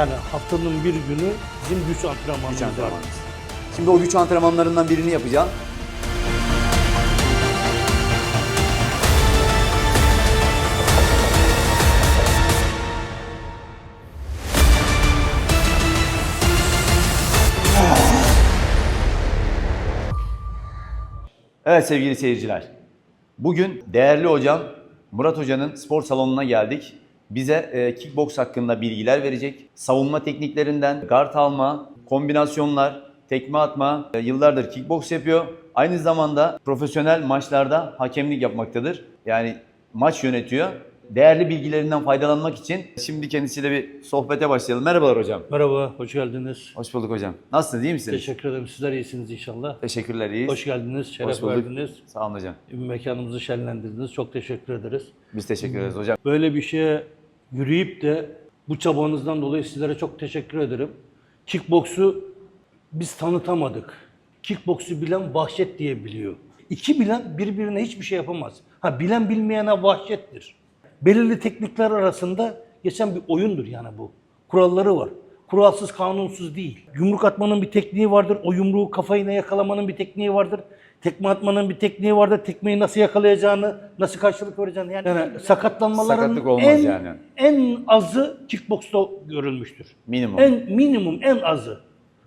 Yani haftanın bir günü bizim güç antrenmanımız Güç var. Şimdi o güç antrenmanlarından birini yapacağım. Evet sevgili seyirciler. Bugün değerli hocam Murat Hoca'nın spor salonuna geldik. Bize e, kickbox hakkında bilgiler verecek. Savunma tekniklerinden, guard alma, kombinasyonlar, tekme atma. E, yıllardır kickbox yapıyor. Aynı zamanda profesyonel maçlarda hakemlik yapmaktadır. Yani maç yönetiyor. Değerli bilgilerinden faydalanmak için şimdi kendisiyle bir sohbete başlayalım. Merhabalar hocam. Merhaba, hoş geldiniz. Hoş bulduk hocam. Nasılsınız? iyi misiniz? Teşekkür ederim. Sizler iyisiniz inşallah. Teşekkürler. iyiyiz. Hoş geldiniz, şeref Hoş bulduk. verdiniz. Sağ olun hocam. Mekanımızı şenlendirdiniz. Çok teşekkür ederiz. Biz teşekkür ederiz hocam. Böyle bir şeye yürüyüp de bu çabanızdan dolayı sizlere çok teşekkür ederim. Kickboksu biz tanıtamadık. Kickboksu bilen vahşet diye biliyor. İki bilen birbirine hiçbir şey yapamaz. Ha bilen bilmeyene vahşettir. Belirli teknikler arasında geçen bir oyundur yani bu. Kuralları var. Kuralsız, kanunsuz değil. Yumruk atmanın bir tekniği vardır. O yumruğu kafayla yakalamanın bir tekniği vardır. Tekme atmanın bir tekniği vardır. Tekmeyi nasıl yakalayacağını, nasıl karşılık vereceğini. Yani, yani sakatlanmaların en, yani. en azı kickboksta görülmüştür. Minimum. En minimum, en azı.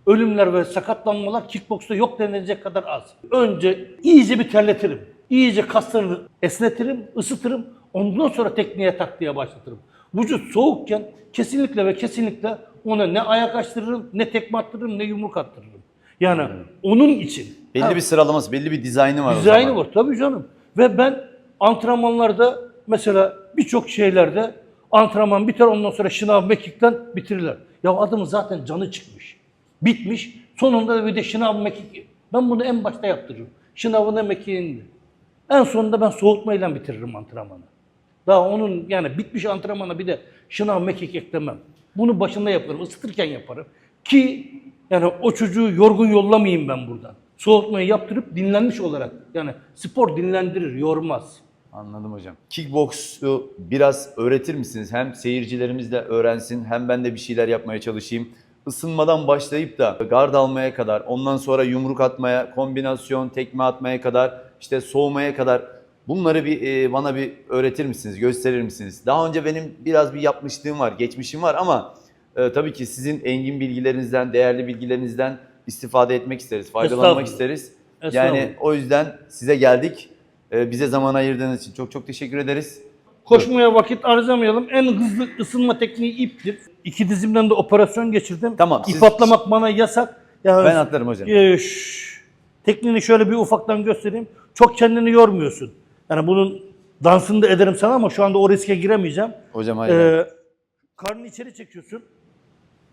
Ölümler ve sakatlanmalar kickboksta yok denilecek kadar az. Önce iyice bir terletirim. İyice kaslarını esnetirim, ısıtırım. Ondan sonra tekniğe taktiğe başlatırım. Vücut soğukken kesinlikle ve kesinlikle ona ne ayak açtırırım, ne tekme attırırım, ne yumruk attırırım. Yani onun için. Belli Ha, bir sıralaması, belli bir dizaynı var o Dizaynı zaman. var tabii canım. Ve ben antrenmanlarda mesela birçok şeylerde antrenman biter ondan sonra şınav mekikten bitirirler. Ya adamın zaten canı çıkmış. Bitmiş. Sonunda da bir de şınav mekik. Ben bunu en başta yaptırırım. Şınavını mekiğini. En sonunda ben soğutmayla bitiririm antrenmanı. Daha onun yani bitmiş antrenmana bir de şınav mekik eklemem. Bunu başında yaparım, ısıtırken yaparım. Ki yani o çocuğu yorgun yollamayayım ben buradan. Soğutmayı yaptırıp dinlenmiş olarak. Yani spor dinlendirir, yormaz. Anladım hocam. Kickbox'u biraz öğretir misiniz? Hem seyircilerimiz de öğrensin hem ben de bir şeyler yapmaya çalışayım. Isınmadan başlayıp da gard almaya kadar, ondan sonra yumruk atmaya, kombinasyon, tekme atmaya kadar, işte soğumaya kadar bunları bir e, bana bir öğretir misiniz, gösterir misiniz? Daha önce benim biraz bir yapmışlığım var, geçmişim var ama e, tabii ki sizin engin bilgilerinizden, değerli bilgilerinizden istifade etmek isteriz, faydalanmak isteriz. Yani o yüzden size geldik. Ee, Bize zaman ayırdığınız için çok çok teşekkür ederiz. Koşmaya vakit harcamayalım. En hızlı ısınma tekniği iptir. İki dizimden de operasyon geçirdim. Tamam, siz- İp atlamak bana yasak. Ya, Ben atlarım hocam. Ee, şş, tekniğini şöyle bir ufaktan göstereyim. Çok kendini yormuyorsun. Yani bunun dansını da ederim sana ama şu anda o riske giremeyeceğim. Hocam hayır. Ee, karnını içeri çekiyorsun.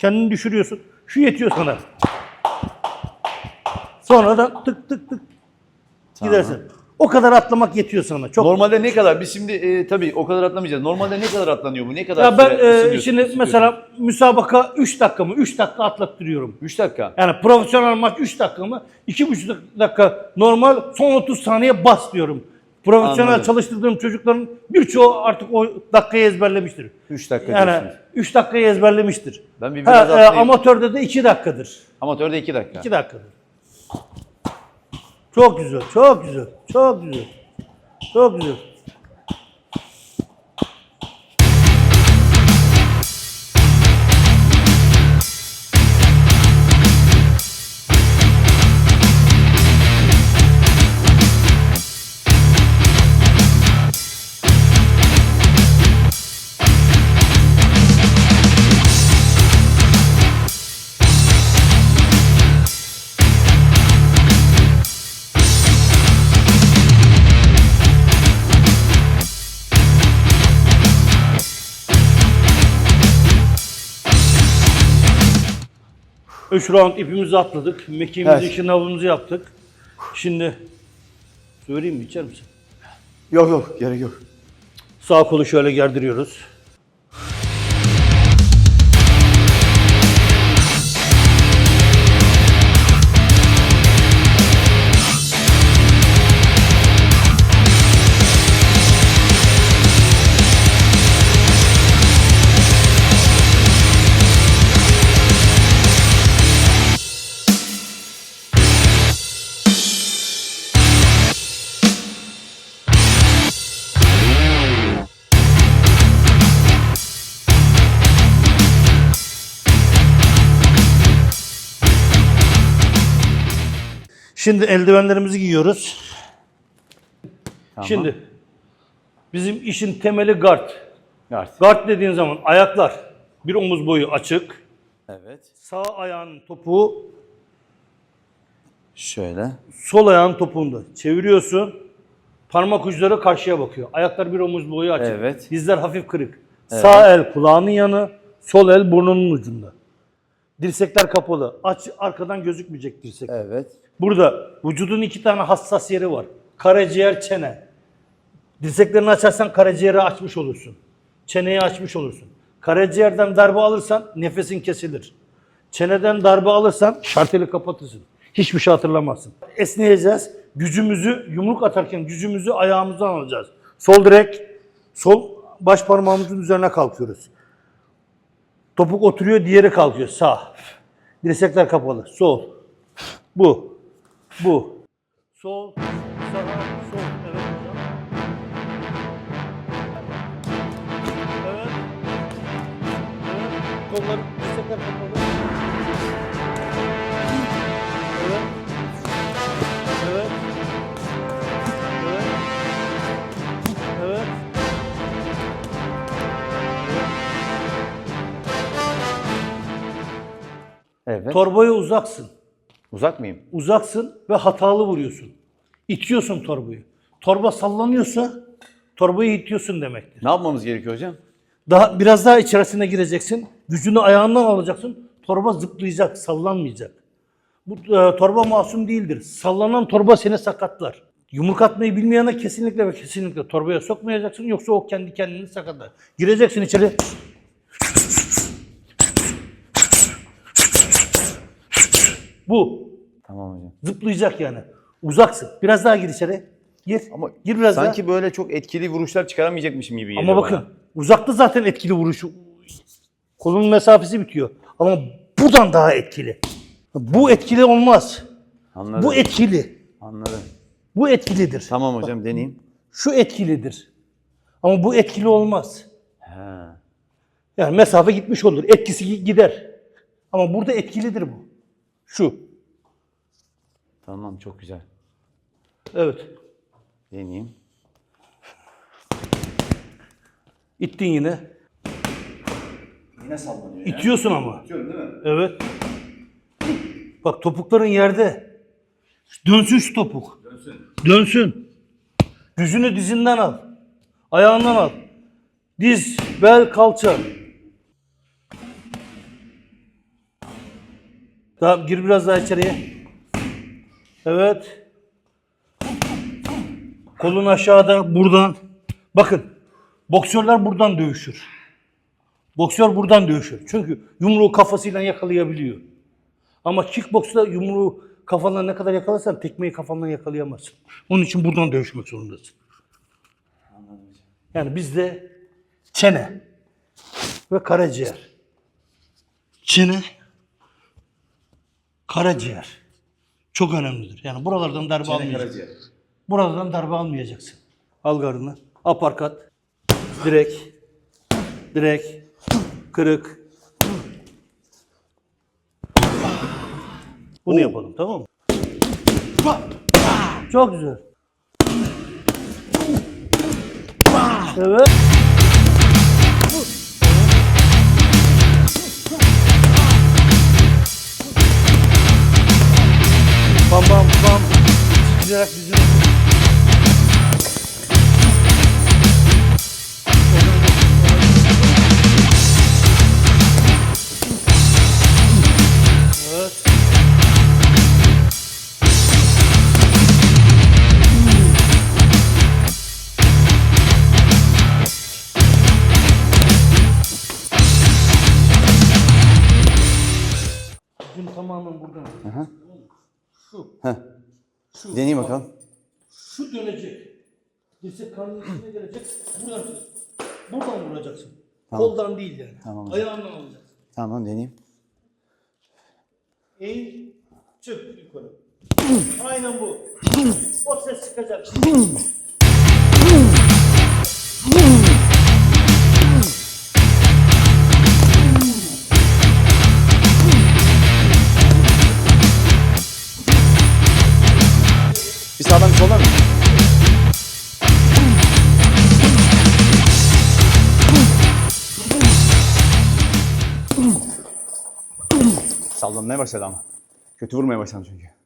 Kendini düşürüyorsun. Şu yetiyor sana. Sonra da tık tık tık gidersin. O kadar atlamak yetiyor sana. Çok Normalde ne kadar? Biz şimdi e, tabii o kadar atlamayacağız. Normalde ne kadar atlanıyor bu? Ne kadar Ya ben e, şimdi mesela müsabaka 3 dakika mı? 3 dakika atlattırıyorum. 3 dakika. Yani profesyonel maç 3 dakika mı? 2,5 dakika normal son 30 saniye bas diyorum. Profesyonel Anladım. çalıştırdığım çocukların birçoğu artık o dakikayı ezberlemiştir. 3 dakika Yani diyorsunuz. 3 dakikayı ezberlemiştir. Ben bir Ha, biraz e, atlayayım. amatörde de 2 dakikadır. Amatörde 2 dakika. 2 dakikadır. Çok güzel, çok güzel, çok güzel. Çok güzel. Üç round ipimizi atladık. Mekiğimizi, Evet. şınavımızı yaptık. Şimdi söyleyeyim mi içer misin? Yok yok gerek yok. Sağ kolu şöyle gerdiriyoruz. Şimdi eldivenlerimizi giyiyoruz. Tamam. Şimdi bizim işin temeli guard. Guard. Guard dediğin zaman ayaklar bir omuz boyu açık. Evet. Sağ ayağın topuğu Şöyle. sol ayağın topuğunda. Çeviriyorsun. Parmak uçları karşıya bakıyor. Ayaklar bir omuz boyu açık. Evet. Dizler hafif kırık. Sağ el kulağının yanı, sol el burnunun ucunda. Dirsekler kapalı. Aç arkadan gözükmeyecek dirsek. Evet. Burada vücudun iki tane hassas yeri var. Karaciğer, çene. Dirseklerini açarsan karaciğeri açmış olursun. Çeneyi açmış olursun. Karaciğerden darbe alırsan nefesin kesilir. Çeneden darbe alırsan şarteli kapatırsın. Hiçbir şey hatırlamazsın. Esneyeceğiz. Gücümüzü yumruk atarken gücümüzü ayağımızdan alacağız. Sol direk, sol baş parmağımızın üzerine kalkıyoruz. Topuk oturuyor, diğeri kalkıyor. Sağ. Dirsekler kapalı. Sol. Bu. Bu. Sol. Sağ. Sol. Evet hocam. Evet. Evet. Kollar, dirsekler kapalı. Evet. Torbaya uzaksın. Uzak mıyım? uzaksın ve hatalı vuruyorsun. İtiyorsun torbayı. Torba sallanıyorsa torbayı itiyorsun demektir. Ne yapmamız gerekiyor hocam? Daha biraz daha içerisine gireceksin. Gücünü ayağından alacaksın. Torba zıplayacak, sallanmayacak. Bu e, torba masum değildir. Sallanan torba seni sakatlar. Yumruk atmayı bilmeyene kesinlikle ve kesinlikle torbaya sokmayacaksın yoksa o kendi kendini sakatlar. Gireceksin içeri. Bu. Tamam hocam. Zıplayacak yani. Uzaksın. Biraz daha gir içeri. Gir. Ama gir biraz sanki böyle çok etkili vuruşlar çıkaramayacakmışım gibi daha. geliyor Ama bakın bana. uzakta zaten etkili vuruşu. Kolun mesafesi bitiyor. Ama buradan daha etkili. Bu etkili olmaz. Anladım. Bu etkili. Anladım. Bu etkilidir. Tamam hocam deneyeyim. Şu etkilidir. Ama bu etkili olmaz. He. Yani mesafe gitmiş olur. Etkisi gi- gider. Ama burada etkilidir bu. Şu. Tamam çok güzel. Evet. Deneyeyim. İttin yine. Yine sallanıyor İtiyorsun ama. değil mi? Evet. Bak topukların yerde. Dönsün şu topuk. Dönsün. Dönsün. Gücünü dizinden al. Ayağından al. Diz, bel, kalça. Tamam gir biraz daha içeriye. Evet. Kolun aşağıda buradan. Bakın. Boksörler buradan dövüşür. Boksör buradan dövüşür. Çünkü yumruğu kafasıyla yakalayabiliyor. Ama kickboksta yumruğu kafanla ne kadar yakalarsan tekmeyi kafanla yakalayamazsın. Onun için buradan dövüşmek zorundasın. Yani bizde çene ve karaciğer. Çene, karaciğer. Çok önemlidir. Yani buralardan darbe almayacaksın. Buradan darbe almayacaksın. Al gardını. Aparkat. Direk. Direk. Kırık. Bunu yapalım tamam mı? Çok güzel. Evet. Bam bam bam. Çizerek bizim. Deneyeyim bakalım. Şu dönecek. Dirsek karnın içine gelecek. Buradan Buradan vuracaksın. Koldan değil yani. Tamam. Ayağından alacaksın. Tamam deneyeyim. Eğil, çık yukarı. Aynen bu. O ses çıkacak. Sola mı? Sallanmaya başladı ama. Kötü vurmaya başladı çünkü.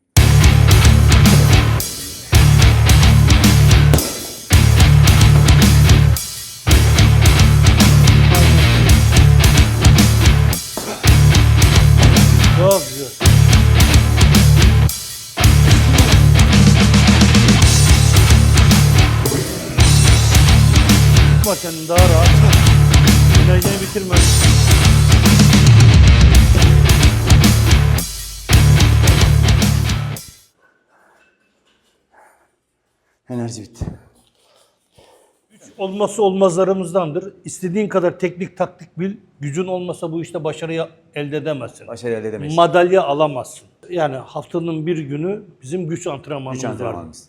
Olması olmazlarımızdandır. İstediğin kadar teknik taktik bil. Gücün olmasa bu işte başarıyı elde edemezsin. Başarı elde edemeyiz. Madalya alamazsın. Yani haftanın bir günü bizim güç antrenmanımız Güç var. antrenmanımız.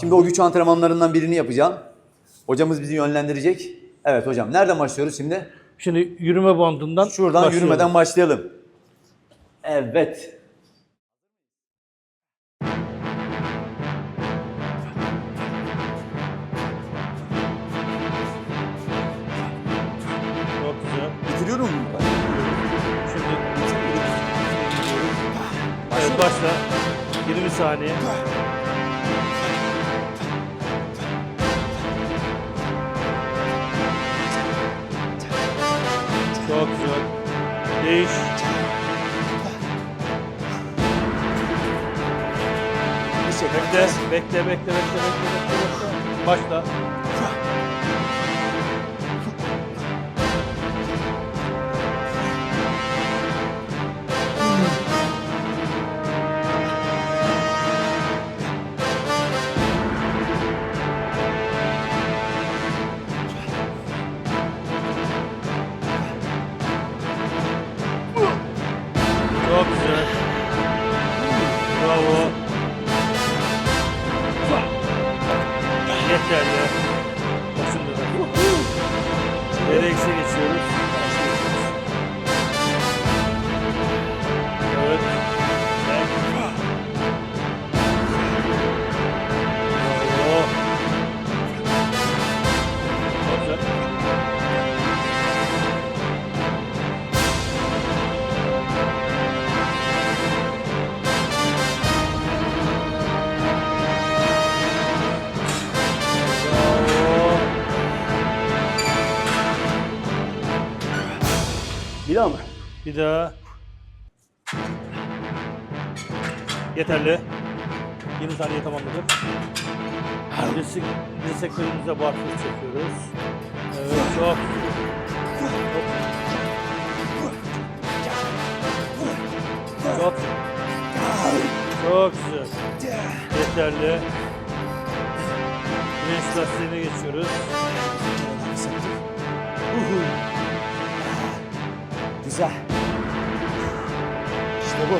Şimdi o güç antrenmanlarından birini yapacağım. Hocamız bizi yönlendirecek. Evet hocam nereden başlıyoruz şimdi? Şimdi yürüme bandından Şuradan başlayalım. yürümeden başlayalım. Evet. Saniye. Çok güzel. Değiş. Bekle, bekle, bekle, bekle, bekle, bekle, bekle. Başla. Bir daha. Yeterli. 20 saniye tamamladık. Dirsek, dirseklerimize barfiks çekiyoruz. Evet çok. Çok. Çok. Çok güzel. Yeterli. Güneş lastiğine geçiyoruz. Güzel. İşte bu.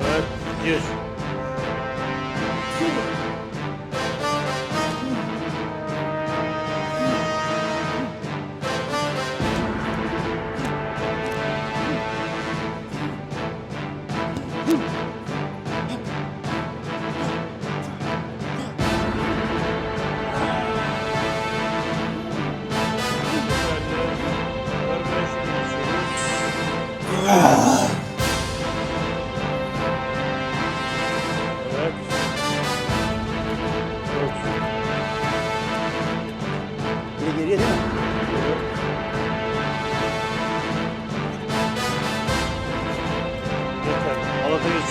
Evet, gir. Evet.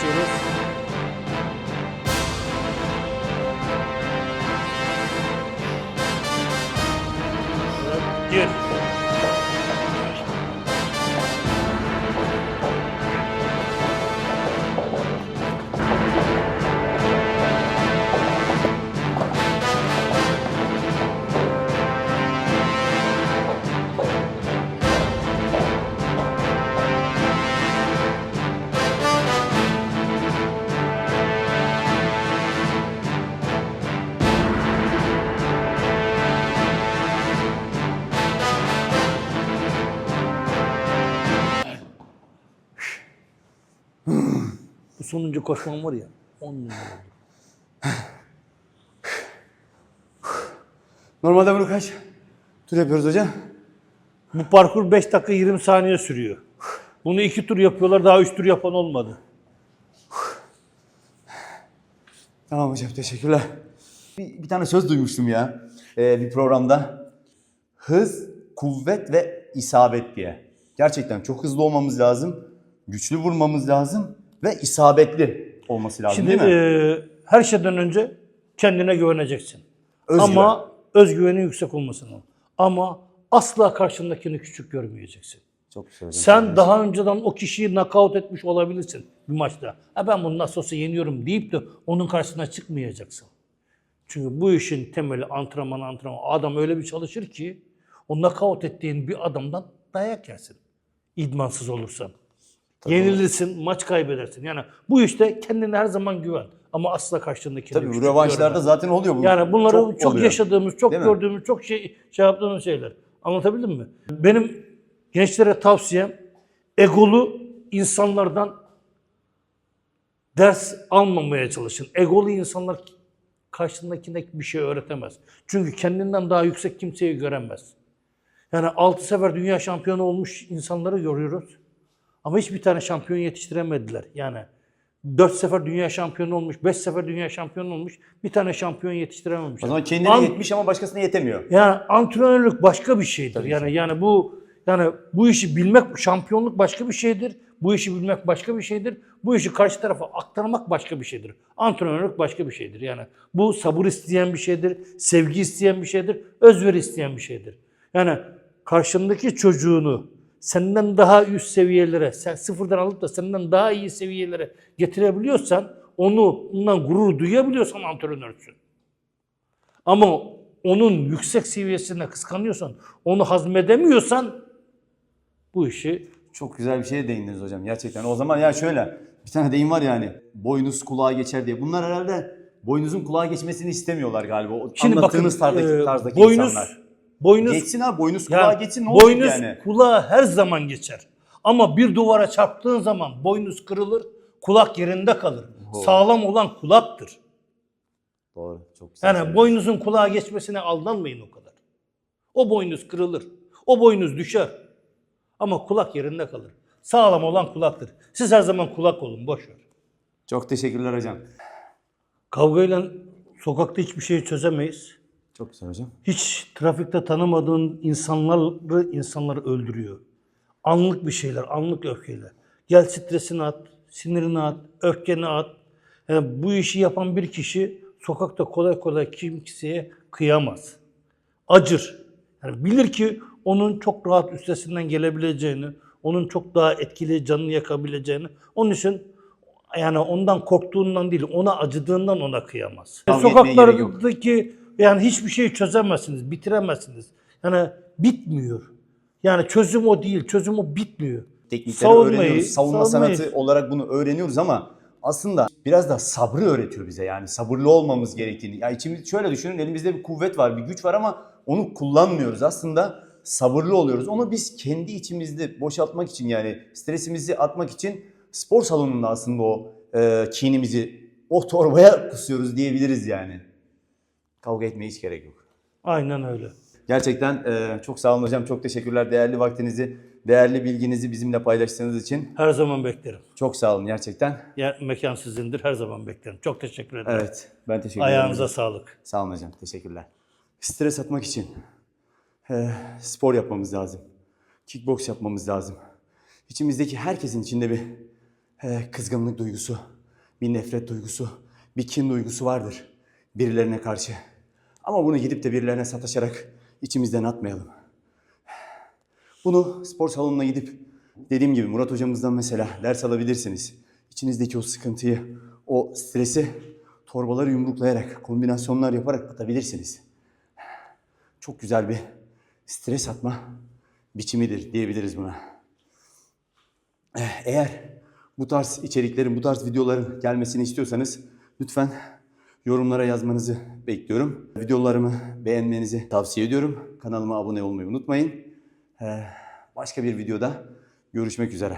görüşüyoruz. Sonuncu koşmam var ya. 10 numara oldu. Normalde bunu kaç tur yapıyoruz hocam? Bu parkur 5 dakika 20 saniye sürüyor. Bunu 2 tur yapıyorlar. Daha 3 tur yapan olmadı. Tamam hocam teşekkürler. Bir, bir tane söz duymuştum ya ee, bir programda. Hız, kuvvet ve isabet diye. Gerçekten çok hızlı olmamız lazım. Güçlü vurmamız lazım ve isabetli olması lazım Şimdi değil mi? e, her şeyden önce kendine güveneceksin. Özgüven. Ama özgüvenin yüksek olmasın. Ama asla karşındakini küçük görmeyeceksin. çok güzel. Sen daha önceden o kişiyi knockout etmiş olabilirsin bir maçta. Ha ben bunu nasıl olsa yeniyorum deyip de onun karşısına çıkmayacaksın. Çünkü bu işin temeli antrenman antrenman. Adam öyle bir çalışır ki o knockout ettiğin bir adamdan dayak yersin. İdmansız olursan. Yenilirsin, maç kaybedersin. Yani bu işte kendine her zaman güven. Ama asla karşındakini Tabii bu rövanşlarda görme. zaten oluyor bu. Yani bunları çok, oluyor. yaşadığımız, çok Değil mi? gördüğümüz, çok şey şey yaptığımız şeyler. Anlatabildim mi? Benim gençlere tavsiyem egolu insanlardan ders almamaya çalışın. Egolu insanlar karşısındakine bir şey öğretemez. Çünkü kendinden daha yüksek kimseyi göremez. Yani 6 sefer dünya şampiyonu olmuş insanları görüyoruz. Ama hiçbir tane şampiyon yetiştiremediler. Yani 4 sefer dünya şampiyonu olmuş, 5 sefer dünya şampiyonu olmuş, bir tane şampiyon yetiştirememiş. O zaman kendine An- yetmiş ama başkasına yetemiyor. yani antrenörlük başka bir şeydir. yani yani bu yani bu işi bilmek şampiyonluk başka bir şeydir. Bu işi bilmek başka bir şeydir. Bu işi karşı tarafa aktarmak başka bir şeydir. Antrenörlük başka bir şeydir. Yani bu sabır isteyen bir şeydir, sevgi isteyen bir şeydir, özveri isteyen bir şeydir. Yani karşındaki çocuğunu senden daha üst seviyelere, sen sıfırdan alıp da senden daha iyi seviyelere getirebiliyorsan, onu ondan gurur duyabiliyorsan antrenörsün. Ama onun yüksek seviyesine kıskanıyorsan, onu hazmedemiyorsan bu işi Çok güzel bir şeye değindiniz hocam gerçekten. O zaman ya şöyle bir tane deyim var yani boynuz kulağa geçer diye. Bunlar herhalde boynuzun kulağa geçmesini istemiyorlar galiba. O anlattığınız tarzdaki, e, tarzdaki boynuz, insanlar. Boynuz, Geçsin abi boynuz ya, kulağa geçsin ne olacak boynuz yani? kulağa her zaman geçer. Ama bir duvara çarptığın zaman boynuz kırılır, kulak yerinde kalır. Sağlam olan kulaktır. Doğru çok güzel. Yani boynuzun kulağa geçmesine aldanmayın o kadar. O boynuz kırılır. O boynuz düşer. Ama kulak yerinde kalır. Sağlam olan kulaktır. Siz her zaman kulak olun, boş ver. Çok teşekkürler hocam. Kavgayla sokakta hiçbir şeyi çözemeyiz. Çok güzel hocam. Hiç trafikte tanımadığın insanları insanları öldürüyor. Anlık bir şeyler, anlık öfkeyle. Gel stresini at, sinirini at, öfkeni at. Yani bu işi yapan bir kişi sokakta kolay kolay kimseye kıyamaz. Acır. Yani bilir ki onun çok rahat üstesinden gelebileceğini, onun çok daha etkili canını yakabileceğini. Onun için yani ondan korktuğundan değil, ona acıdığından ona kıyamaz. Kavga. Sokaklardaki yani hiçbir şeyi çözemezsiniz, bitiremezsiniz. Yani bitmiyor. Yani çözüm o değil, çözüm o bitmiyor. Teknikleri Savunmayı, öğreniyoruz. Savunma savunmayı- sanatı olarak bunu öğreniyoruz ama aslında biraz da sabrı öğretiyor bize yani sabırlı olmamız gerektiğini. Ya içimiz şöyle düşünün elimizde bir kuvvet var, bir güç var ama onu kullanmıyoruz. Aslında sabırlı oluyoruz. Onu biz kendi içimizde boşaltmak için yani stresimizi atmak için spor salonunda aslında o e, kinimizi o torbaya kusuyoruz diyebiliriz yani. Kavga etmeye hiç gerek yok. Aynen öyle. Gerçekten e, çok sağ olun hocam. Çok teşekkürler. Değerli vaktinizi, değerli bilginizi bizimle paylaştığınız için. Her zaman beklerim. Çok sağ olun gerçekten. Ya, mekan sizindir, her zaman beklerim. Çok teşekkür ederim. Evet. Ben teşekkür ederim. Ayağınıza hocam. sağlık. Sağ olun hocam. Teşekkürler. Stres atmak için e, spor yapmamız lazım. Kickbox yapmamız lazım. İçimizdeki herkesin içinde bir e, kızgınlık duygusu, bir nefret duygusu, bir kin duygusu vardır birilerine karşı. Ama bunu gidip de birilerine sataşarak içimizden atmayalım. Bunu spor salonuna gidip dediğim gibi Murat hocamızdan mesela ders alabilirsiniz. İçinizdeki o sıkıntıyı, o stresi torbaları yumruklayarak, kombinasyonlar yaparak atabilirsiniz. Çok güzel bir stres atma biçimidir diyebiliriz buna. Eğer bu tarz içeriklerin, bu tarz videoların gelmesini istiyorsanız lütfen yorumlara yazmanızı bekliyorum. Videolarımı beğenmenizi tavsiye ediyorum. Kanalıma abone olmayı unutmayın. Eh, Başka bir videoda görüşmek üzere.